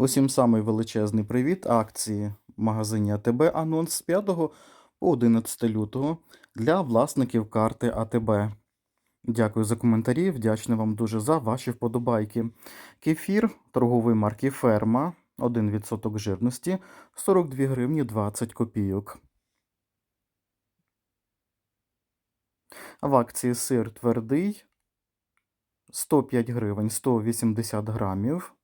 Усім самий величезний привіт. Акції в магазині АТБ анонс з 5 по 11 лютого для власників карти АТБ. Дякую за коментарі. Вдячний вам дуже за ваші вподобайки. Кефір торгової марки Ферма 1% жирності 42 гривні 20 копійок. В акції сир твердий 105 гривень 180 грамів.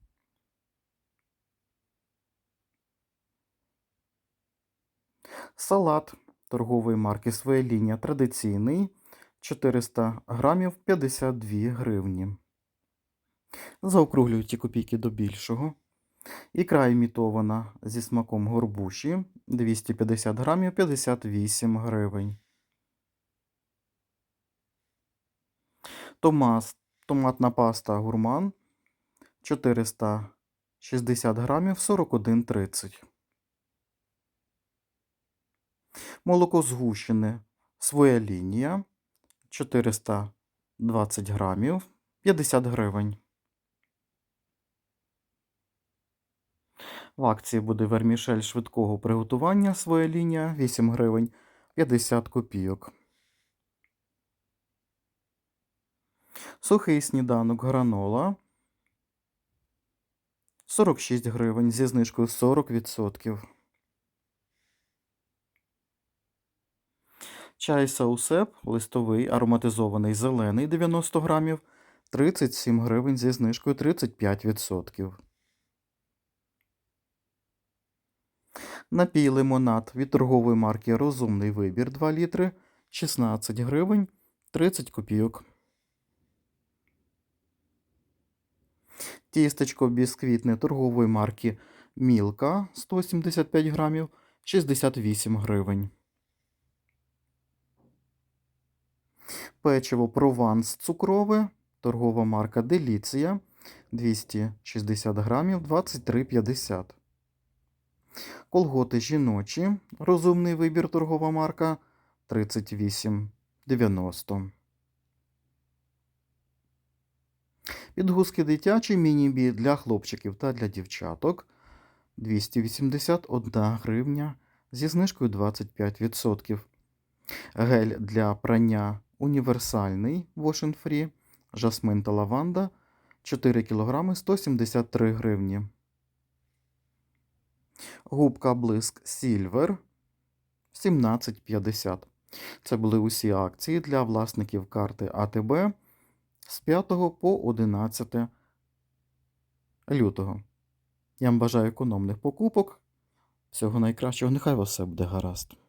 Салат торгової марки Своя лінія традиційний 400 грамів 52 гривні. Заокруглюю ті копійки до більшого. Ікра імітована зі смаком горбуші 250 грамів 58 гривень. Томас, томатна паста гурман 460 грамів 41,30. Молоко згущене своя лінія 420 грамів 50 гривень. В акції буде вермішель швидкого приготування своя лінія 8 гривень 50 копійок. Сухий сніданок гранола 46 гривень зі знижкою 40%. Чай саусеп листовий ароматизований зелений 90 грамів 37 гривень зі знижкою 35%. Напій лимонад від торгової марки Розумний вибір 2 літри 16 гривень 30 копійок. Тістечко бісквітне торгової марки Мілка 175 грамів 68 гривень. Печиво Прованс цукрове, торгова марка Деліція 260 грамів 23,50. Колготи жіночі. Розумний вибір торгова марка 38,90. Підгузки дитячі мінібі для хлопчиків та для дівчаток 281 гривня зі знижкою 25%. Гель для прання універсальний Wash Free, жасмин та лаванда 4 кг 173 гривні. Губка блиск Silver 17,50. Це були усі акції для власників карти АТБ з 5 по 11 лютого. Я вам бажаю економних покупок. Всього найкращого, нехай у вас все буде гаразд.